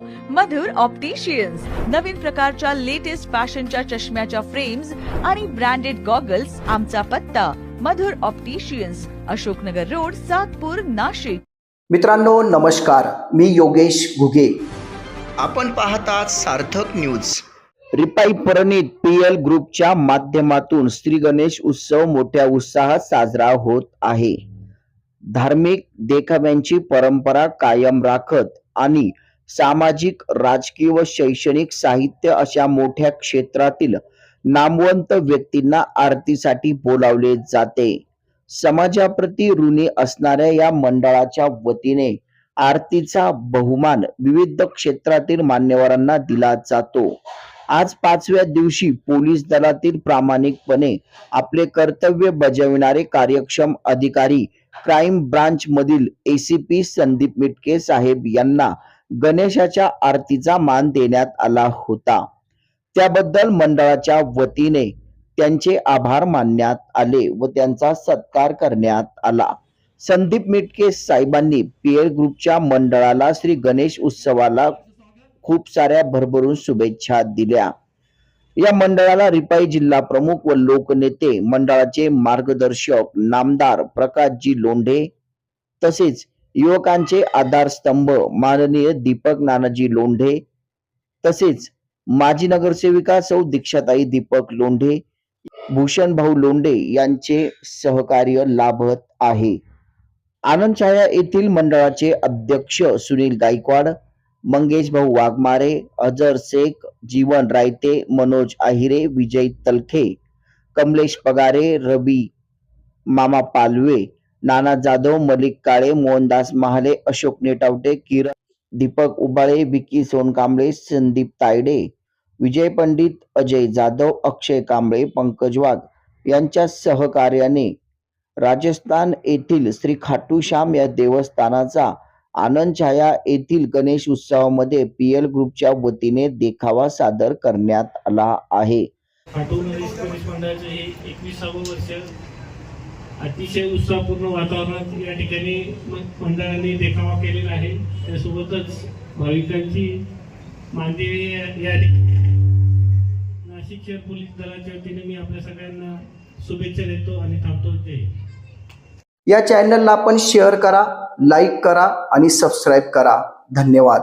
मधुर opticians नवीन प्रकारच्या latest फॅशनच्या चष्म्याच्या फ्रेम्स आणि ब्रँडेड गॉगल्स आमचा पत्ता. Madhur opticians Ashoknagar road Satpur Nashik. मित्रांनो नमस्कार. मी योगेश घुगे. आपण पाहतात Sarthak news Ripai Parneet P L ग्रुपच्या माध्यमातून श्री गणेश उत्सव मोठ्या उत्साहात साजरा होत आहे. धार्मिक देखाव्यांची परंपरा कायम राखत आणि सामाजिक राजकीय व शैक्षणिक साहित्य अशा मोठ्या क्षेत्रातील नामवंत व्यक्तींना आरतीसाठी बोलावले जाते. समाजाप्रती ऋणी असणाऱ्या या मंडळाच्या वतीने आरतीचा बहुमान विविध क्षेत्रातील मान्यवरांना दिला जातो. आज पाचव्या दिवशी पोलीस दलातील प्रामाणिकपणे आपले कर्तव्य बजावणारे कार्यक्षम अधिकारी क्राईम ब्रांच मधील एसीपी संदीप मिटके साहेब यांना गणेशाच्या आरतीचा मान देण्यात आला होता. त्याबद्दल मंडळाच्या वतीने त्यांचे आभार मानण्यात आले व त्यांचा सत्कार करण्यात आला. संदीप मिटके साहेबांनी पीएल ग्रुपच्या मंडळाला श्री गणेश उत्सवाला खूप साऱ्या भरभरून शुभेच्छा दिल्या. या मंडळाला रिपाई जिल्हा प्रमुख व लोकनेते मंडळाचे मार्गदर्शक नामदार प्रकाशजी लोंढे तसेच युवकांचे आधारस्तंभ माननीय दीपक नानाजी लोंढे तसेच माजी नगरसेविका सौ दीक्षाताई दीपक लोंढे भूषण भाऊ लोंढे यांचे सहकार्य लाभत आहे. आनंद छाया येथील मंडळाचे अध्यक्ष सुनील गायकवाड मंगेश भाऊ वाघमारे अजर शेख जीवन रायते मनोज आहिरे विजय तलखे कमलेश पगारे रवी मामा पालवे नाना जाधव मलिक काळे मोहनदास महाले अशोक नेटावटे किरण दीपक उबाळे विकी सोनकांबळे संदीप तायडे विजय पंडित अजय जाधव अक्षय कांबळे पंकज वाघ यांच्या सहकार्याने राजस्थान येथील श्री खाटू श्याम या देवस्थानाचा आनंद छाया येथील गणेश उत्सवामध्ये पीएल ग्रुपच्या वतीने देखावा सादर करण्यात आला आहे. खाटू गणेश मंडळाचे हे एकविसावं वर्ष अतिशय उत्साहपूर्ण वातावरणात या ठिकाणी मंडळांनी मंडळाने देखावा केलेला आहे. त्यासोबतच भाविकांची मानदेवी या- नाशिक शहर पोलीस दलाच्या वतीने मी आपल्या सगळ्यांना शुभेच्छा देतो आणि थांबतो. ते या चॅनलला आपण शेअर करा लाईक करा आणि सबस्क्राईब करा. धन्यवाद.